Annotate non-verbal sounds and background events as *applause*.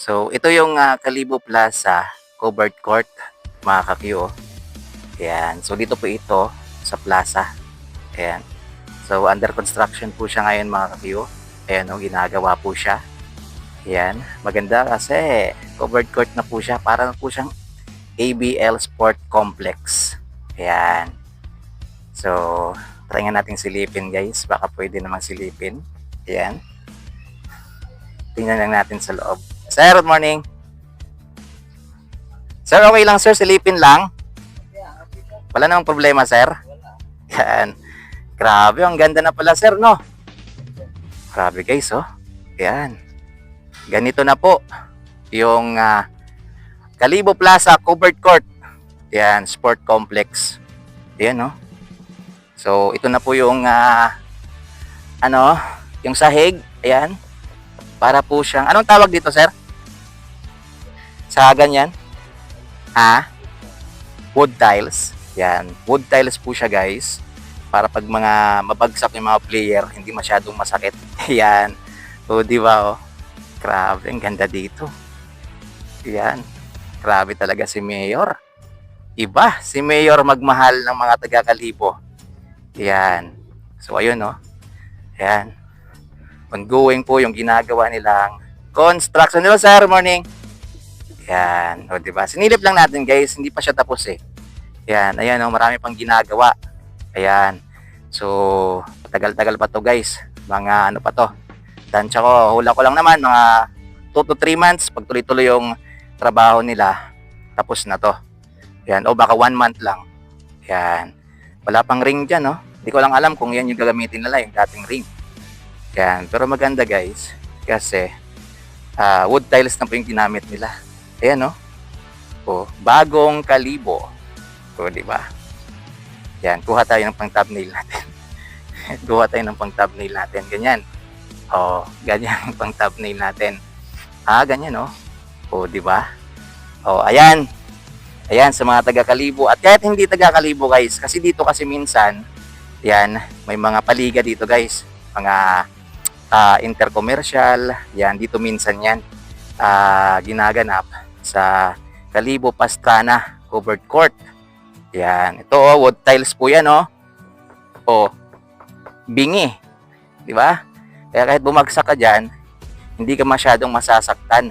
So, ito yung ah, Kalibo Plaza covered court, mga kakyo. Ayan. So, dito po ito sa plaza. Ayan. So, under construction po siya ngayon, mga kakyo. Ayan, oh, ginagawa po siya. Ayan. Maganda kasi covered court na po siya. Para po siyang ABL Sport Complex. Ayan. So, try nga natin silipin, guys. Baka pwede namang silipin. Ayan. Tingnan lang natin sa loob. Sir, good morning. Sir, okay lang sir, silipin lang. Wala namang problema, sir. Yan. Grabe, ang ganda na pala, sir, no? Grabe, guys, oh. Yan. Ganito na po yung ah, Kalibo Plaza Covered Court. Yan, Sport Complex. Yan, no? So, ito na po yung ah, ano, yung sahig. Ayan. Para po siyang, anong tawag dito, sir? Sa ganyan? Ha? Wood tiles. Yan. Wood tiles po siya, guys. Para pag mga mabagsak yung mga player, hindi masyadong masakit. *laughs* Yan. O, di ba, oh? Grabe, ang ganda dito. Yan. Grabe talaga si Mayor. Iba, si Mayor magmahal ng mga taga-kalibo. Yan. So, ayun, oh. Yan. Ongoing po yung ginagawa nilang construction. Hello, sir. Morning. Yan. O, di ba? Sinilip lang natin, guys. Hindi pa siya tapos, eh. Yan. Ayan, oh, marami pang ginagawa. Ayan. So, tagal-tagal pa to, guys. Mga ano pa to. Tansya ko, hula ko lang naman, mga 2 to 3 months, pag tuloy-tuloy yung trabaho nila, tapos na to. Yan. O baka 1 month lang. Yan. Wala pang ring dyan, no? Hindi ko lang alam kung yan yung gagamitin nila, yung dating ring. Yan. Pero maganda, guys. Kasi, ah, wood tiles na po yung ginamit nila. Ayan, no? O, bagong kalibo. O, di ba? Yan, kuha tayo ng pang thumbnail natin. *laughs* kuha tayo ng pang thumbnail natin. Ganyan. O, ganyan ang pang thumbnail natin. Ah, ganyan, no? O, di ba? O, ayan. Ayan, sa mga taga-kalibo. At kahit hindi taga-kalibo, guys, kasi dito kasi minsan, yan, may mga paliga dito, guys. Mga ah, intercommercial, yan, dito minsan yan ah, ginaganap sa Kalibo Pastrana covered court. Yan. Ito, oh, wood tiles po yan, oh. O, bingi. Di ba? Kaya kahit bumagsak ka dyan, hindi ka masyadong masasaktan.